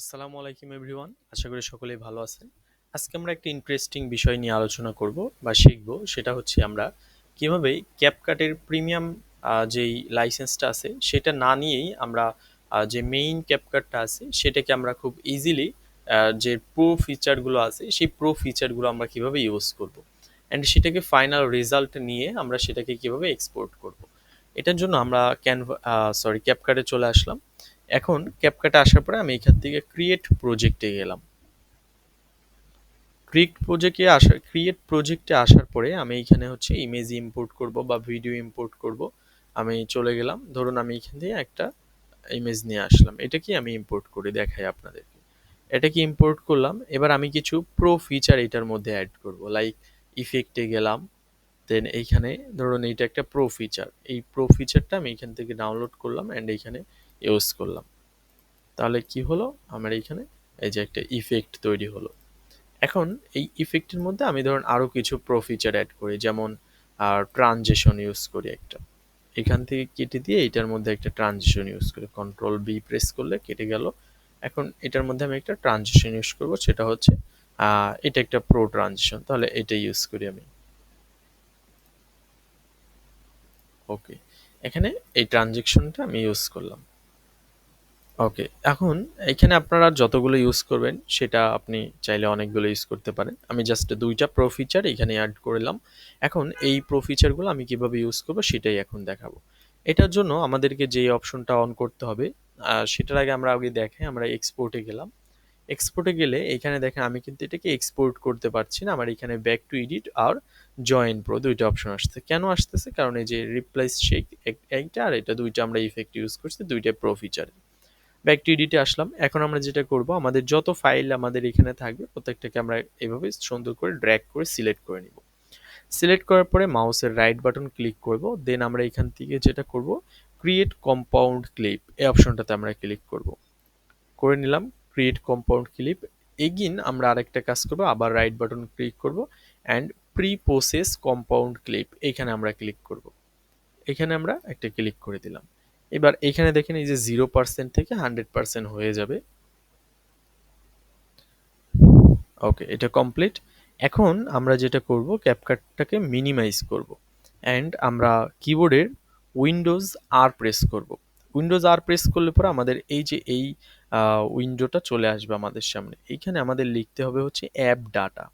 আসসালামু আলাইকুম এভরিওয়ান, আশা করি সকলেই ভালো আছেন। আজকে আমরা একটা ইন্টারেস্টিং বিষয় নিয়ে আলোচনা করব বা শিখব, সেটা হচ্ছে আমরা কীভাবে ক্যাপকাটের প্রিমিয়াম যেই লাইসেন্সটা আছে, সেটা না নিয়েই আমরা যে মেইন ক্যাপকাটটা আছে, সেটাকে আমরা খুব ইজিলি যে প্রো ফিচারগুলো আছে, সেই প্রো ফিচারগুলো আমরা কীভাবে ইউজ করব। অ্যান্ড সেটাকে ফাইনাল রেজাল্ট নিয়ে আমরা সেটাকে কীভাবে এক্সপোর্ট করব। এটার জন্য আমরা ক্যানভা সরি ক্যাপকাটে চলে আসলাম। এখন ক্যাপকাটে আসার পরে আমি এখান থেকে ক্রিয়েট প্রজেক্টে গেলাম। ক্রিয়েট প্রজেক্টে আসা ক্রিয়েট প্রজেক্টে আসার পরে আমি এখানে হচ্ছে ইমেজ ইম্পোর্ট করব বা ভিডিও ইম্পোর্ট করব। আমি চলে গেলাম, ধরুন আমি এখান থেকে একটা ইমেজ নিয়ে আসলাম। এটা কি আমি ইম্পোর্ট করে দেখাই আপনাদেরকে? এটা কি ইম্পোর্ট করলাম, এবার আমি কিছু প্রো ফিচার এটার মধ্যে অ্যাড করব। লাইক ইফেক্টে গেলাম দেন এইখানে ধরুন এইটা একটা প্রো ফিচার এই প্রো ফিচারটা আমি এখান থেকে ডাউনলোড করলাম অ্যান্ড এইখানে ইউজ করলাম। তাহলে কি হলো? আমার এইখানে এই যে একটা ইফেক্ট তৈরি হলো। এখন এই ইফেক্টের মধ্যে আমি ধরুন আরও কিছু প্রো ফিচার অ্যাড করি, যেমন ট্রানজেকশন ইউজ করি একটা। এখান থেকে কেটে দিয়ে এটার মধ্যে একটা ট্রানজেকশন ইউজ করি। কন্ট্রোল বি প্রেস করলে কেটে গেল। এখন এটার মধ্যে আমি একটা ট্রানজেকশন ইউজ করব, সেটা হচ্ছে এটা একটা প্রো ট্রানজেকশন তাহলে এটা ইউজ করি আমি। ওকে এখানে এই ট্রানজেকশনটা আমি ইউজ করলাম। ওকে এখন এখানে আপনারা যতগুলো ইউজ করবেন, সেটা আপনি চাইলে অনেকগুলো ইউজ করতে পারেন। আমি জাস্ট দুইটা প্রো ফিচার এখানে অ্যাড করলাম। এখন এই প্রো ফিচারগুলো আমি কীভাবে ইউজ করব, সেটাই এখন দেখাবো। এটার জন্য আমাদেরকে যে অপশনটা অন করতে হবে সেটার আগে আমরা আগে দেখে আমরা এক্সপোর্টে গেলাম। এক্সপোর্টে গেলে এখানে দেখেন আমি কিন্তু এটাকে এক্সপোর্ট করতে পারছি না। আমার এখানে ব্যাক টু এডিট আর জয়েন প্রো দুইটা অপশন আসছে। কেন আসতেছে? কারণ এই যে রিপ্লেস শেক একটা আর এটা দুইটা আমরা ইফেক্ট ইউজ করছি, দুইটা প্রো ফিচার ব্যাক টু এডিটে আসলাম। এখন আমরা যেটা করব, আমাদের যত ফাইল আমাদের এখানে থাকবে, প্রত্যেকটাকে আমরা এভাবে সুন্দর করে ড্র্যাগ করে সিলেক্ট করে নিব। সিলেক্ট করার পরে মাউসের রাইট বাটন ক্লিক করব দেন আমরা এখান থেকে যেটা করব ক্রিয়েট কম্পাউন্ড ক্লিপ এই অপশনটাতে আমরা ক্লিক করব। করে নিলাম ক্রিয়েট কম্পাউন্ড ক্লিপ এগিন আমরা আরেকটা কাজ করব, আবার রাইট বাটন ক্লিক করব and pre process compound clip এখানে আমরা ক্লিক করব। এখানে আমরা একটা ক্লিক করে দিলাম। এবার এখানে দেখেন এই যে জিরো পার্সেন্ট থেকে হান্ড্রেড পার্সেন্ট হয়ে যাবে। ওকে এটা কমপ্লিট এখন আমরা যেটা করব ক্যাপকাটটাকে মিনিমাইজ করব। অ্যান্ড আমরা কিবোর্ডের উইন্ডোজ আর প্রেস করব। উইন্ডোজ আর প্রেস করলে পরে আমাদের এই যে এই উইন্ডোটা চলে আসবে আমাদের সামনে। এইখানে আমাদের লিখতে হবে হচ্ছে অ্যাপ ডাটা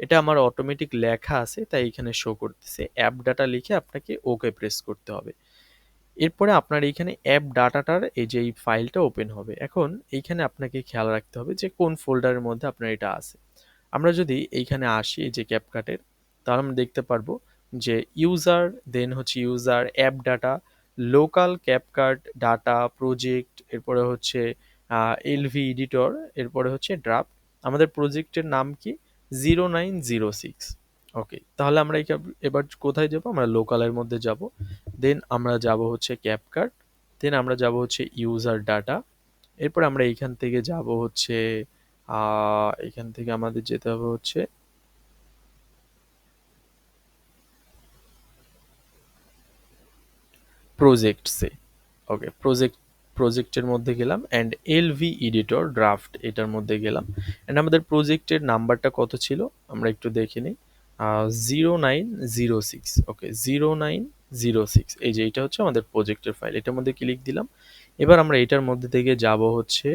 এটা আমার অটোমেটিক লেখা আছে, তাই এখানে শো করতেছে। অ্যাপ ডাটা লিখে আপনাকে ওকে প্রেস করতে হবে। এরপরে আপনার এইখানে অ্যাপ ডাটাটার এই যে এই ফাইলটা ওপেন হবে, এখন এইখানে আপনাকে খেয়াল রাখতে হবে যে কোন ফোল্ডারের মধ্যে আপনার এটা আছে। আমরা যদি এইখানে আসি, এই যে ক্যাপকাটের তাহলে আমরা দেখতে পারব যে ইউজার দেন হচ্ছে user app data local CapCut data project এরপরে হচ্ছে এলভি এডিটর এরপরে হচ্ছে ড্রাফট আমাদের প্রজেক্টের নাম কি? Zero nine zero six okay তাহলে আমরা এই এবার কোথায় যাব? আমরা লোকালের মধ্যে যাব। দেন আমরা যাব হচ্ছে ক্যাপকাট দেন আমরা যাব হচ্ছে ইউজার ডাটা এরপর আমরা এইখান থেকে যাব হচ্ছে এখান থেকে আমাদের যেতে হবে হচ্ছে প্রজেক্টসে ওকে প্রজেক্ট প্রজেক্টের মধ্যে গেলাম অ্যান্ড এলভি এডিটর ড্রাফট এটার মধ্যে গেলাম। অ্যান্ড আমাদের প্রজেক্টের নাম্বারটা কত ছিল? আমরা একটু দেখে নিই। Zero nine zero six okay zero nine zero six এই যে এটা হচ্ছে আমাদের প্রজেক্টের ফাইল এটার মধ্যে ক্লিক দিলাম। এবার আমরা এটার মধ্যে থেকে যাব হচ্ছে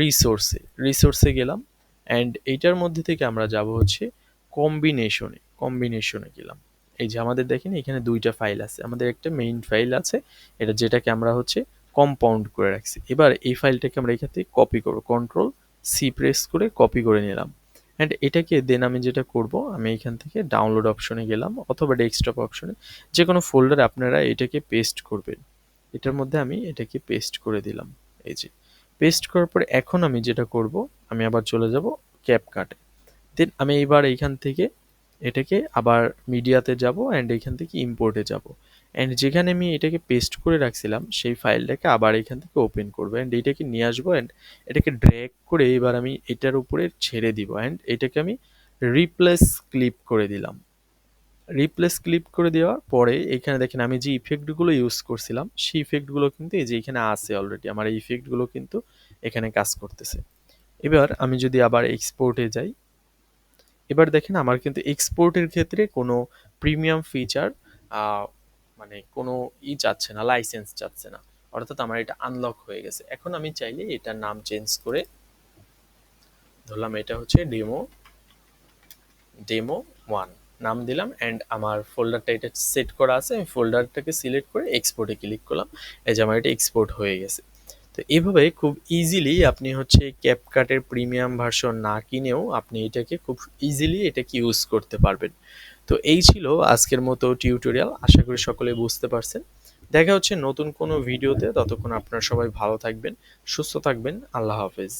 রিসোর্সে রিসোর্সে গেলাম অ্যান্ড এইটার মধ্যে থেকে আমরা যাব হচ্ছে কম্বিনেশনে কম্বিনেশনে গেলাম। এই যে আমাদের দেখেন এখানে দুইটা ফাইল আছে, আমাদের একটা মেইন ফাইল আছে, এটা যেটাকে আমরা হচ্ছে কম্পাউন্ড করে রাখছি। এবার এই ফাইলটাকে আমরা এখান থেকে কপি করব কন্ট্রোল সি প্রেস করে কপি করে নিলাম। অ্যান্ড এটাকে দেন আমি যেটা করব, আমি এখান থেকে ডাউনলোড অপশনে গেলাম, অথবা ডেস্কটপ অপশনে যে কোনো ফোল্ডারে আপনারা এটাকে পেস্ট করবেন। এটার মধ্যে আমি এটাকে পেস্ট করে দিলাম। এই যে পেস্ট করার পরে এখন আমি যেটা করব, আমি আবার চলে যাব ক্যাপ কাটে দেন আমি এইবার এইখান থেকে এটাকে আবার মিডিয়াতে যাব অ্যান্ড এইখান থেকে ইম্পোর্টে যাব। অ্যান্ড যেখানে আমি এটাকে পেস্ট করে রাখছিলাম, সেই ফাইলটাকে আবার এখান থেকে ওপেন করব অ্যান্ড এটাকে নিয়ে আসব অ্যান্ড এটাকে ড্র্যাগ করে এবার আমি এটার উপরে ছেড়ে দিব অ্যান্ড এটাকে আমি রিপ্লেস ক্লিপ করে দিলাম। রিপ্লেস ক্লিপ করে দেওয়ার পরে এখানে দেখেন আমি যে ইফেক্টগুলো ইউজ করছিলাম, সেই ইফেক্টগুলো কিন্তু এই যে এখানে আছে অলরেডি আমার এই ইফেক্টগুলো কিন্তু এখানে কাজ করতেছে। এবার আমি যদি আবার এক্সপোর্টে যাই, এবার দেখেন আমার কিন্তু এক্সপোর্টের ক্ষেত্রে কোনো প্রিমিয়াম ফিচার মানে কোনো ই চাচ্ছে না লাইসেন্স চাচ্ছে না। অর্থাৎ আমার এটা আনলক হয়ে গেছে। এখন আমি চাইলে এটার নাম চেঞ্জ করে ধরলাম এটা হচ্ছে ডেমো ডেমো ওয়ান নাম দিলাম অ্যান্ড আমার ফোল্ডারটা এটা সেট করা আছে। আমি ফোল্ডারটাকে সিলেক্ট করে এক্সপোর্টে ক্লিক করলাম। এই যে আমার এটা এক্সপোর্ট হয়ে গেছে। তো এভাবে খুব ইজিলি আপনি হচ্ছে ক্যাপকাটের প্রিমিয়াম ভার্সন না কিনেও আপনি এটাকে খুব ইজিলি এটাকে ইউজ করতে পারবেন। তো এই ছিল আজকের মতো টিউটোরিয়াল। আশা করি সকলে বুঝতে পারছেন। দেখা হচ্ছে নতুন কোনো ভিডিওতে। ততক্ষণ আপনারা সবাই ভালো থাকবেন, সুস্থ থাকবেন। আল্লাহ হাফেজ।